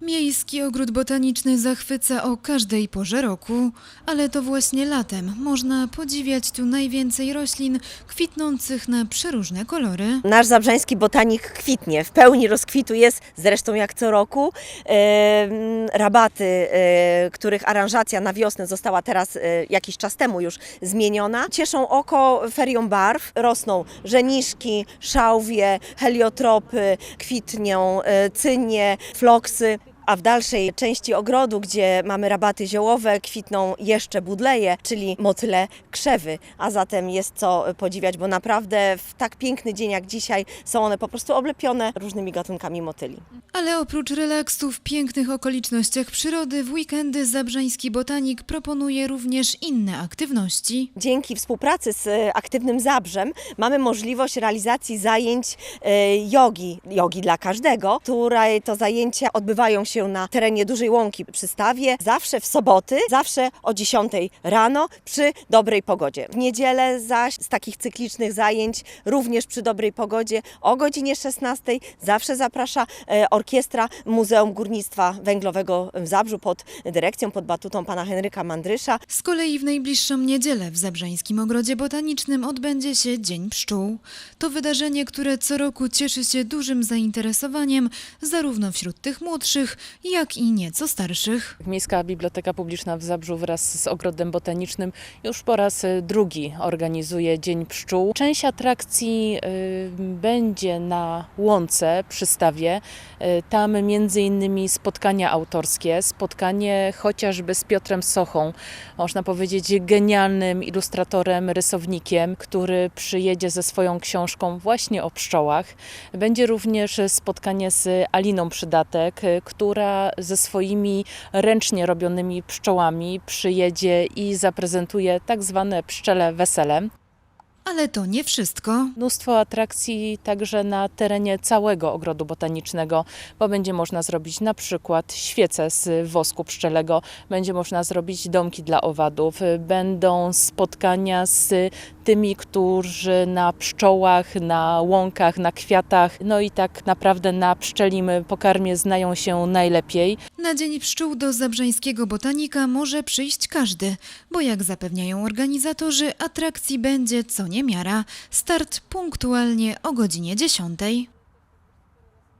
Miejski ogród botaniczny zachwyca o każdej porze roku, ale to właśnie latem można podziwiać tu najwięcej roślin kwitnących na przeróżne kolory. Nasz zabrzański botanik kwitnie, w pełni rozkwitu jest, zresztą jak co roku. Rabaty, e, których aranżacja na wiosnę została teraz e, jakiś czas temu już zmieniona, cieszą oko ferią barw. Rosną żeniszki, szałwie, heliotropy, kwitnią e, cynie, floksy. A w dalszej części ogrodu, gdzie mamy rabaty ziołowe, kwitną jeszcze budleje, czyli motyle krzewy. A zatem jest co podziwiać, bo naprawdę w tak piękny dzień jak dzisiaj są one po prostu oblepione różnymi gatunkami motyli. Ale oprócz relaksu w pięknych okolicznościach przyrody, w weekendy Zabrzański Botanik proponuje również inne aktywności. Dzięki współpracy z Aktywnym Zabrzem mamy możliwość realizacji zajęć e, jogi, jogi dla każdego, które to zajęcia odbywają się na terenie Dużej Łąki przy Stawie, zawsze w soboty, zawsze o 10 rano przy dobrej pogodzie. W niedzielę zaś z takich cyklicznych zajęć również przy dobrej pogodzie o godzinie 16 zawsze zaprasza e, orkiestra Muzeum Górnictwa Węglowego w Zabrzu pod dyrekcją, pod batutą pana Henryka Mandrysza. Z kolei w najbliższą niedzielę w Zabrzańskim Ogrodzie Botanicznym odbędzie się Dzień Pszczół. To wydarzenie, które co roku cieszy się dużym zainteresowaniem zarówno wśród tych młodszych, jak i nieco starszych. Miejska Biblioteka Publiczna w Zabrzu wraz z Ogrodem Botanicznym już po raz y, drugi organizuje Dzień Pszczół. Część atrakcji y, będzie na Łące przy stawie. Y, Tam między innymi spotkania autorskie, spotkanie chociażby z Piotrem Sochą, można powiedzieć genialnym ilustratorem, rysownikiem, który przyjedzie ze swoją książką właśnie o pszczołach. Będzie również spotkanie z Aliną Przydatek, y, która ze swoimi ręcznie robionymi pszczołami przyjedzie i zaprezentuje tak zwane pszczele wesele. Ale to nie wszystko. Mnóstwo atrakcji także na terenie całego ogrodu botanicznego, bo będzie można zrobić na przykład świece z wosku pszczelego, będzie można zrobić domki dla owadów, będą spotkania z tymi, którzy na pszczołach, na łąkach, na kwiatach, no i tak naprawdę na pszczelim pokarmie znają się najlepiej. Na Dzień Pszczół do Zabrzańskiego Botanika może przyjść każdy, bo jak zapewniają organizatorzy, atrakcji będzie co niemiara. Start punktualnie o godzinie 10.